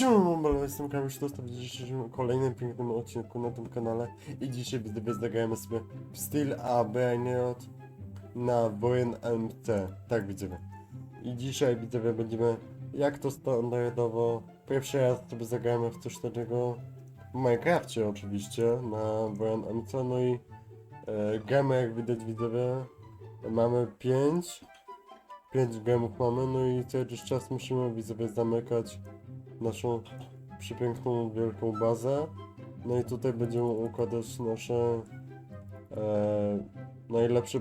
Mam jestem Kamil Sztusta w dzisiejszym kolejnym pięknym odcinku na tym kanale. I dzisiaj widzowie zagrajemy sobie Steel A Brainiot na Wojen MC, tak widzowie. I dzisiaj widzowie będziemy, jak to standardowo, pierwszy raz sobie zagramy w coś takiego w Minecrafcie oczywiście, na Wojen MC, no i e, jak widać widzowie, mamy 5 5 gemów mamy, no i co jakiś czas musimy widzowie zamykać naszą przepiękną, wielką bazę. No i tutaj będziemy układać nasze e, najlepsze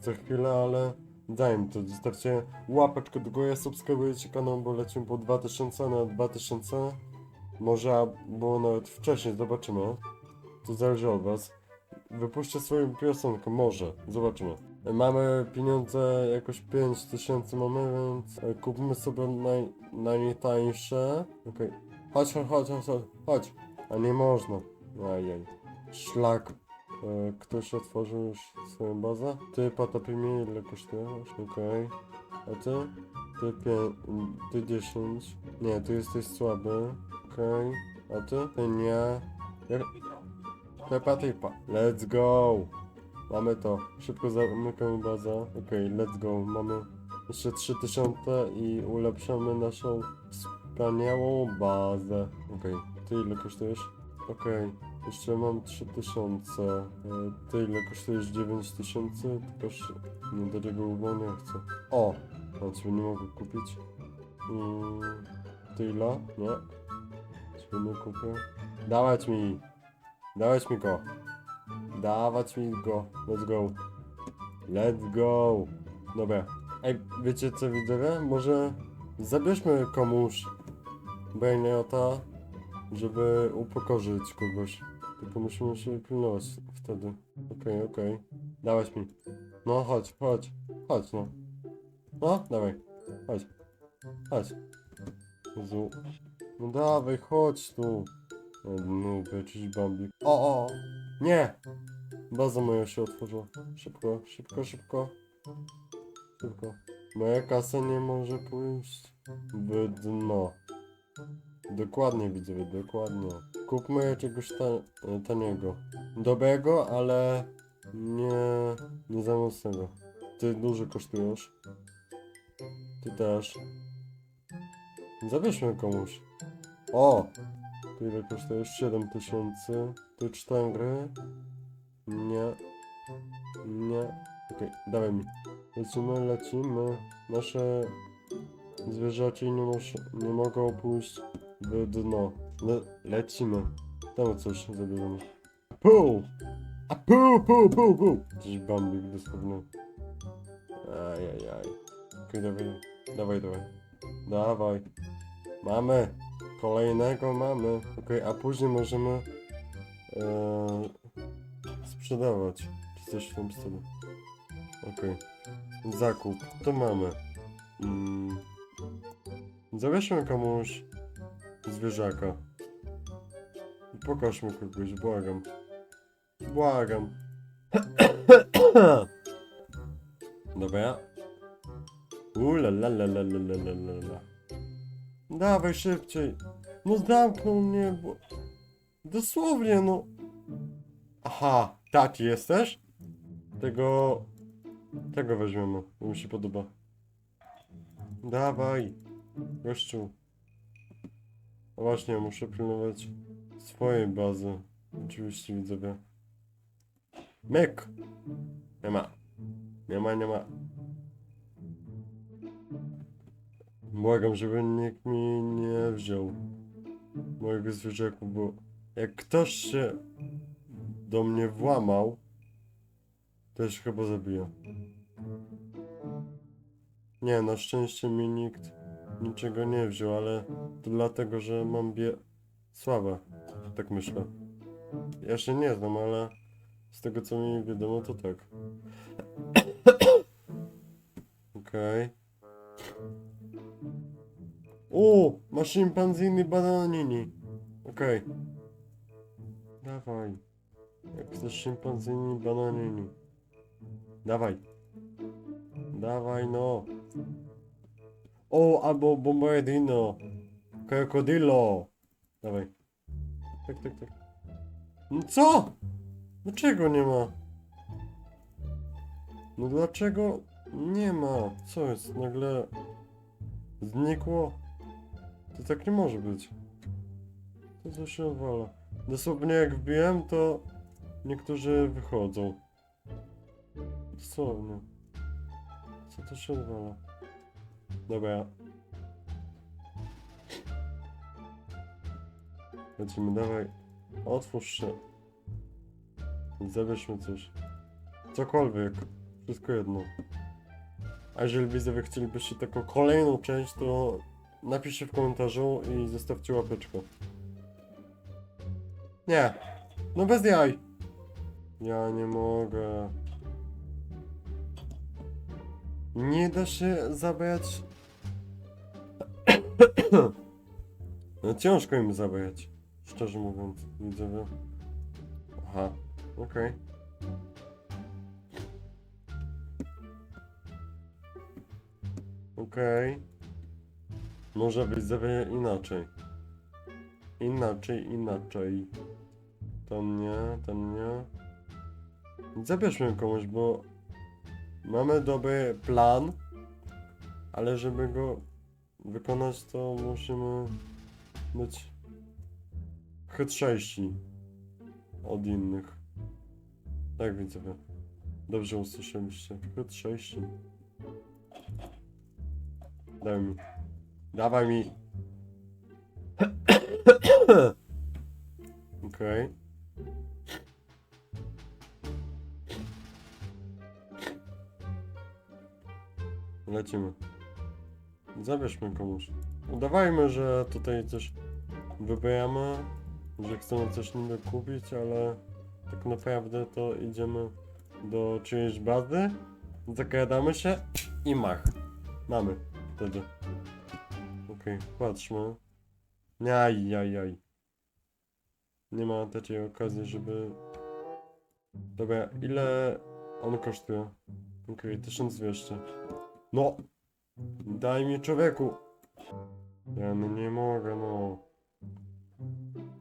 za chwilę, ale zanim to zostawcie łapeczkę do góry, subskrybujcie kanał, bo lecimy po 2000 na 2000. Może było nawet wcześniej, zobaczymy. To zależy od was. Wypuśćcie swoją piosenkę, może, zobaczymy. Mamy pieniądze, jakoś 5000 mamy, więc e, kupmy sobie naj, najtańsze. Okej. Chodź, chodź, chodź, chodź, chodź, chodź. A nie można. Ajaj. Szlak. E, ktoś otworzył już swoją bazę? Ty potopij mnie, ile kosztujesz? Okej. A ty? Ty, pię... ty 10. Nie, ty jesteś słaby. Okej. A ty? Ty nie. Jak... Pepa typa. Let's go! Mamy to. Szybko zamykamy bazę. Okej, let's go. Mamy jeszcze 3000 i ulepszamy naszą wspaniałą bazę. Okej, ty ile kosztujesz? Okej, jeszcze mam 3000. E, Ty ile kosztujesz? 9000? Tylko nie do tego nie chcę. O! A ciebie nie mogę kupić. Mm, ty ile? Nie. Ciebie nie kupię. Dawać mi! Dawać mi go! Dawać mi go. Let's go. Let's go. Dobra. Ej, wiecie co widzowie? Może zabierzmy komuś Brainiota, żeby upokorzyć kogoś. Tylko musimy się pilnować wtedy. Okej, okej. Dawać mi. No chodź, chodź. Chodź no. No, dawaj. Chodź. Chodź. Jezu. No dawaj, chodź tu. No, jakiś bambik. O, o, o. Nie! Baza moja się otworzyła. Szybko, szybko, szybko. Szybko. Moja kasa nie może pójść w dno. Dokładnie widzowie, dokładnie. Kupmy jakiegoś ta, taniego. Dobrego, ale nie, nie za mocnego. Ty dużo kosztujesz. Ty też. Zabierzmy komuś. O! Ty ile kosztujesz? 7000. Ty 4. Nie. Nie. Okej, dawaj mi. Lecimy, lecimy. Nasze zwierzaci nie, nie mogą pójść w dno. Le, lecimy. Tam coś zabierzemy. Pół! A pół, pół, pół, pół! Jakiś bambik dosłownie. Ajajaj. Okej, dawaj, dawaj, dawaj. Dawaj. Mamy. Kolejnego mamy. Ok, a później możemy e, sprzedawać. Czy coś w tym stylu. Ok. Zakup. To mamy. Mm. Komuś zwierzaka. Pokażmy kogoś, błagam. Błagam. Dobra. Ula la la la la la la la. Dawaj szybciej. No zamknął mnie, bo... Dosłownie, no. Aha, taki jesteś? Tego... Tego weźmiemy, bo mi się podoba. Dawaj, gościu. No właśnie, muszę pilnować swojej bazy. Oczywiście widzowie. Myk! Nie ma. Nie ma, nie ma. Błagam, żeby nikt mi nie wziął mojego zwierzaku, bo jak ktoś się do mnie włamał, to się chyba zabija. Nie, na szczęście mi nikt niczego nie wziął, ale to dlatego, że mam bie... słabe. Tak myślę. Ja się nie znam, ale z tego co mi wiadomo, to tak. Okej. O, ma szympanzini bananini. Okej. Dawaj. Jak chcesz szympanzini bananini. Dawaj. Dawaj no. O, albo bombardino. Krokodilo! Dawaj. Tak, tak, tak. No co? Dlaczego nie ma? No dlaczego nie ma? Co jest? Nagle znikło? To tak nie może być. To co się odwala? Dosłownie jak wbiłem, to niektórzy wychodzą. Dosłownie. Co to się odwala? Dobra. Lecimy, dawaj. Otwórz się. Zabierzmy coś. Cokolwiek. Wszystko jedno. A jeżeli widzowie chcielibyście taką kolejną część, to napiszcie w komentarzu i zostawcie łapeczkę. Nie. No bez jaj. Ja nie mogę. Nie da się zabrać. No ciężko im zabrać. Szczerze mówiąc, widzowie. Aha, okej. Okej. Może być zawie inaczej. Inaczej, inaczej. Ten nie, ten nie. Zabierzmy komuś, bo mamy dobry plan, ale żeby go wykonać, to musimy być chytrzejsi od innych. Tak widzowie. Dobrze usłyszeliście. Chytrzejsi. Daj mi. Dawaj mi. Okej. Lecimy. Zabierzmy komuś. Udawajmy, że tutaj coś wybieramy, że chcemy coś niby kupić, ale tak naprawdę to idziemy do czyjejś bazy, zakradamy się i mach. Mamy wtedy. Okej, patrzmy. Jaj, jaj, jaj. Nie ma takiej okazji, żeby... Dobra, ile on kosztuje? Okej, 1200. No! Daj mi człowieku! Ja no nie mogę, no.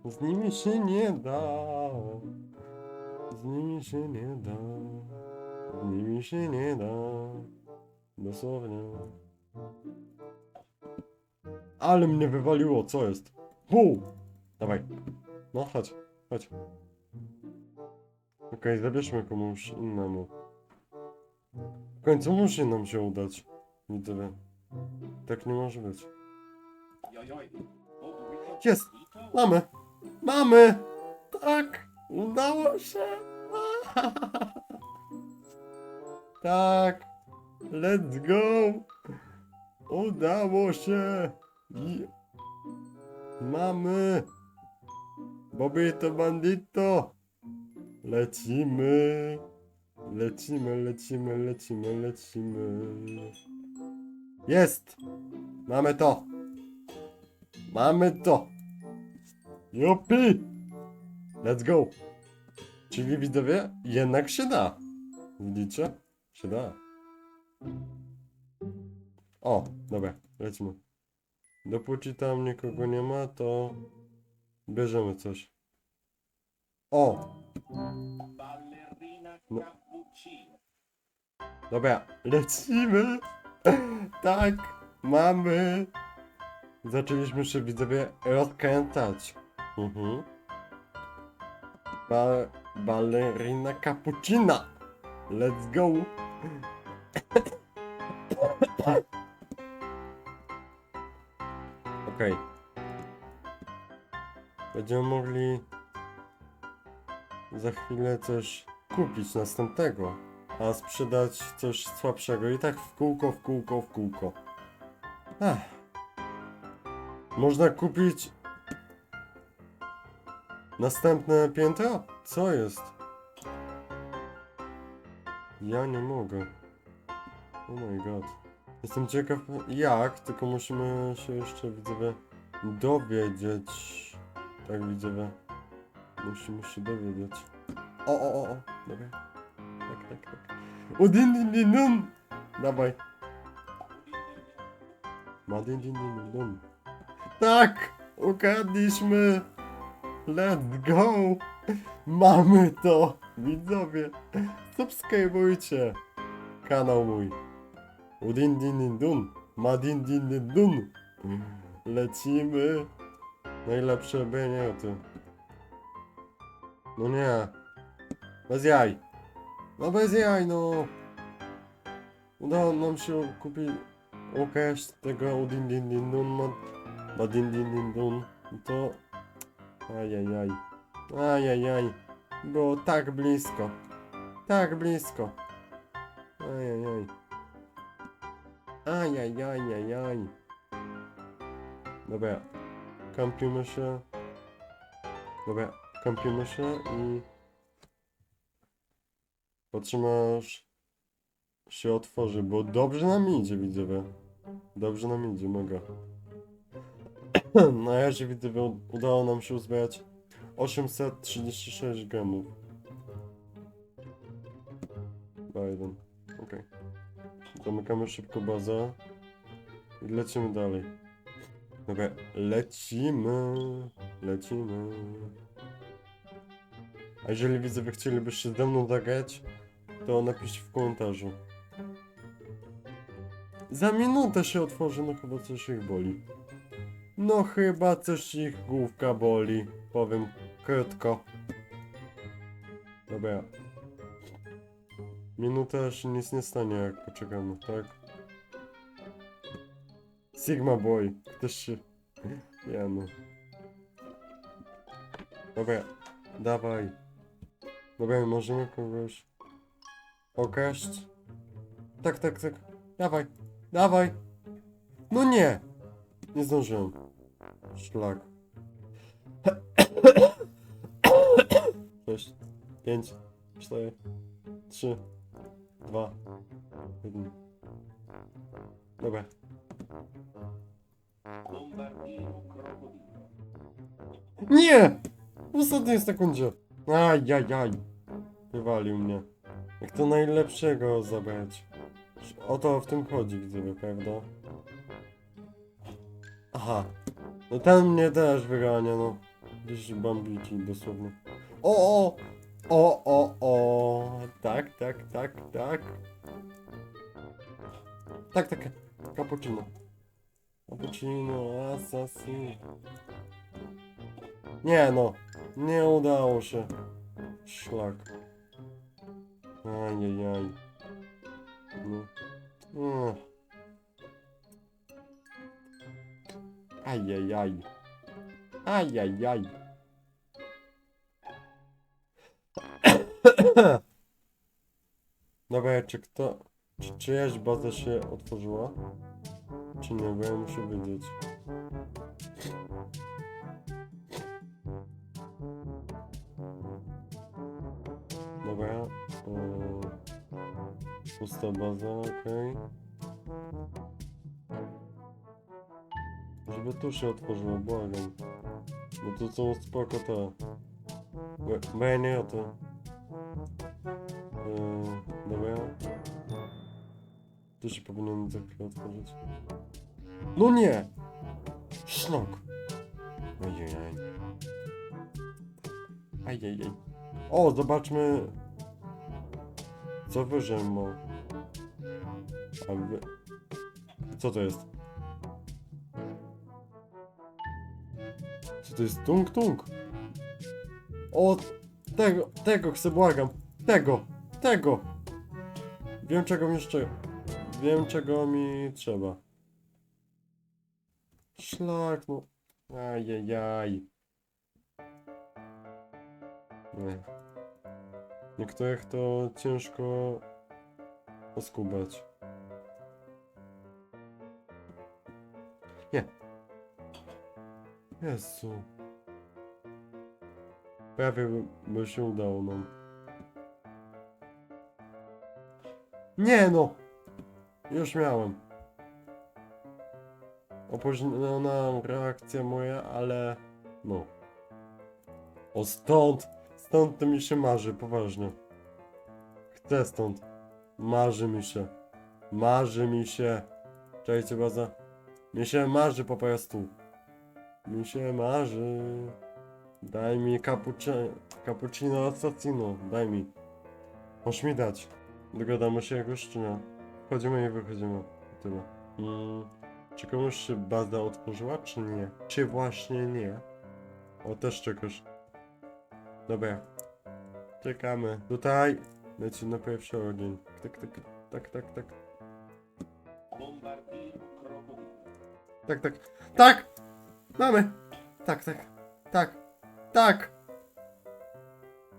Z nimi się nie da. Z nimi się nie da. Z nimi się nie da. Dosłownie. Ale mnie wywaliło, co jest? Hu! Dawaj. No, chodź, chodź. Okej, zabierzmy komuś innemu. W końcu musi nam się udać. Widzowie. Tak nie może być. Jest! Mamy! Mamy! Tak! Udało się! tak! Let's go! Udało się! I... Mamy! Bobito bandito! Lecimy! Lecimy, lecimy, lecimy, lecimy. Jest! Mamy to! Mamy to! Jupi! Let's go! Czyli widzowie, jednak się da. Widzicie? Się da. O, dobra, lecimy. Dopóki tam nikogo nie ma, to bierzemy coś. O! No. Dobra, lecimy! tak, mamy! Zaczęliśmy się widzowie rozkręcać. Mhm. Ba ballerina cappuccina! Let's go! Okej. Będziemy mogli za chwilę coś kupić następnego a sprzedać coś słabszego. I tak w kółko, w kółko, w kółko. Ach. Można kupić następne piętro? Co jest? Ja nie mogę. Oh my god. Jestem ciekaw jak, tylko musimy się jeszcze widzowie dowiedzieć. Tak widzowie. Musimy się dowiedzieć. O, o, o, o. Dobra. Tak, tak, tak. O, din, din, din, dun. Dawaj. Ma din, din, din, din, dun. Tak! Ukradliśmy! Let's go! Mamy to! Widzowie! Subskrybujcie! Kanał mój! Udin din din dun! Madin din din dun! Lecimy! Najlepsze benioty. No nie! Bez jaj! No bez jaj, no! Udało nam się kupić Łukasz tego Udin din din dun ma, ma din din din dun to ajajaj ajajaj było tak blisko tak blisko ajajaj ajajajajaj dobra kampimy się dobra kampimy się i patrzymy aż się otworzy, bo dobrze nam idzie, widzowie. Dobrze nam idzie, mega. Na razie, widzowie, udało nam się uzbierać 836 gemów. Biden. Zamykamy szybko bazę. I lecimy dalej. Dobra, lecimy. Lecimy. A jeżeli widzowie chcielibyście ze mną zagrać, to napiszcie w komentarzu. Za minutę się otworzy, no chyba coś ich boli. No chyba coś ich główka boli. Powiem krótko. Dobra. Minuta się nic nie stanie jak poczekamy, tak? Sigma Boy. Też się... Ja no. Dobra. Dawaj. Dobra, możemy kogoś... Okraść? Tak, tak, tak. Dawaj, dawaj. No nie. Nie zdążyłem. Szlak. Sześć, pięć, cztery, trzy, dwa, jeden. Dobra. Bombardino crocodilo. Nie! W ostatniej sekundzie. Ajajaj. Wywalił mnie. Jak to najlepszego zabrać. O to w tym chodzi, widzowie, prawda? Aha. No ten mnie też wygania, no. Gdzieś bambiki, dosłownie. O, o! O, o, o! Tak, tak, tak, tak. Tak, tak. Cappuccino. Cappuccino, assassin. Nie no. Nie udało się. Szlak. Ajajaj. No. Dobra, czy kto... Czy czyjaś baza się otworzyła? Czy nie? Bo ja muszę wiedzieć. Dobra. Yy, pusta baza, okej. Żeby tu się otworzyło, błagam. Bo to są spoko te. Bo- dobra. Tu się powinien za chwilę otworzyć. No nie! Szlok! Ojejaj. Ajajaj. O, zobaczmy. Co wyżej ma. Co to jest? Co to jest? Tung tung. O, tego, tego chcę, błagam. Tego, tego. Wiem czego mi jeszcze... Wiem czego mi trzeba. Szlak, no. Ajajaj. Nie. Niektórych to ciężko oskubać. Nie. Jezu. Prawie by, się udało nam. Nie no! Już miałem. Opóźniona reakcja moja, ale... No. O stąd! Stąd to mi się marzy, poważnie. Chcę stąd. Marzy mi się. Marzy mi się. Czekajcie baza. Mi się marzy po prostu. Mi się marzy. Daj mi cappuccino, cappuccino assassino, daj mi. Możesz mi dać. Dogadamy się jakoś czy nie? Wchodzimy i wychodzimy. Tyle. Mm. Czy komuś się baza otworzyła, czy nie? Czy właśnie nie? O, też czekasz. Dobra. Czekamy. Tutaj leci na pierwszy ogień. Tak, tak, tak, tak, tak. Tak, tak. Tak! Mamy! Tak, tak. Tak. Tak!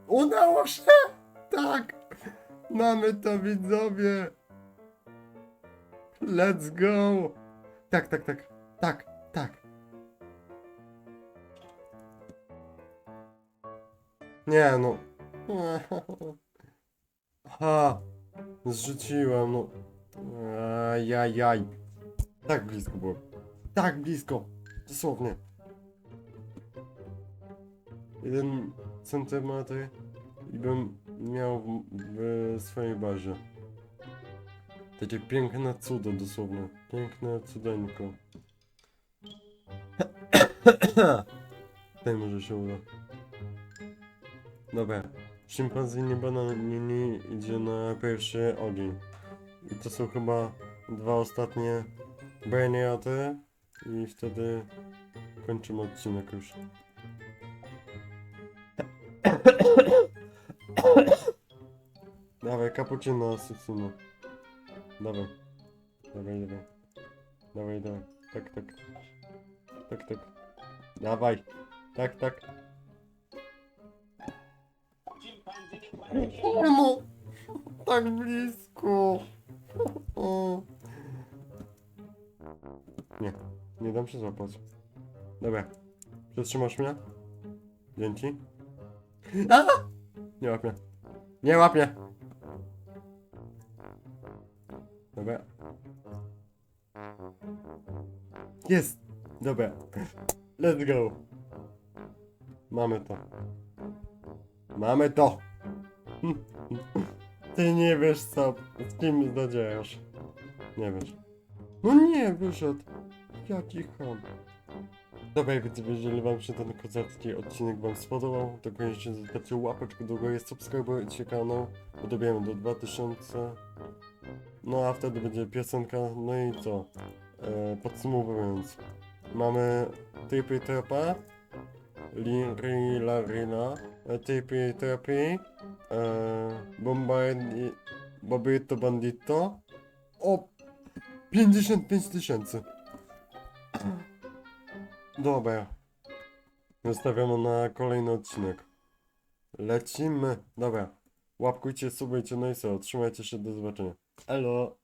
Udało się! Tak! Mamy to widzowie! Let's go! Tak, tak, tak. Tak, tak. Nie no. Ha! Zrzuciłem, no. Ajajaj. Tak blisko było. Tak blisko. Dosłownie. Jeden centymetr i bym miał w, swojej bazie. Takie piękne cudo dosłownie. Piękne cudeńko. Tutaj może się uda. Dobra. Szympanzyni bananini idzie na pierwszy ogień. I to są chyba dwa ostatnie Brainiaty i wtedy kończymy odcinek już. Dawaj, cappuccino assassino. Dawaj. Dawaj, dawaj. Dawaj, dawaj. Tak, tak. Tak, tak. Dawaj. Tak, tak. No! Tak blisko! Nie, nie dam się złapać. Dobra. Przetrzymasz mnie? Dzięki. A! Nie łap. Nie łap! Dobra. Jest! Dobra. Let's go. Mamy to. Mamy to! Ty nie wiesz co, z kim zadziejasz. Nie wiesz. No nie, wyszedł. Jaki ham. Dobra, więc jeżeli wam się ten kozacki odcinek wam spodobał, to koniecznie zostawcie łapeczkę do góry, subskrybujcie kanał, bo dobijemy do 2000. No a wtedy będzie piosenka, no i co? E, podsumowując, mamy typy trapa, lirila rila, e, typy trapy, e, bombardi, bobito bandito, o 55 tysięcy. Dobra. Zostawiamy na kolejny odcinek. Lecimy. Dobra. Łapkujcie, subujcie, no i co? Trzymajcie się, do zobaczenia. Elo.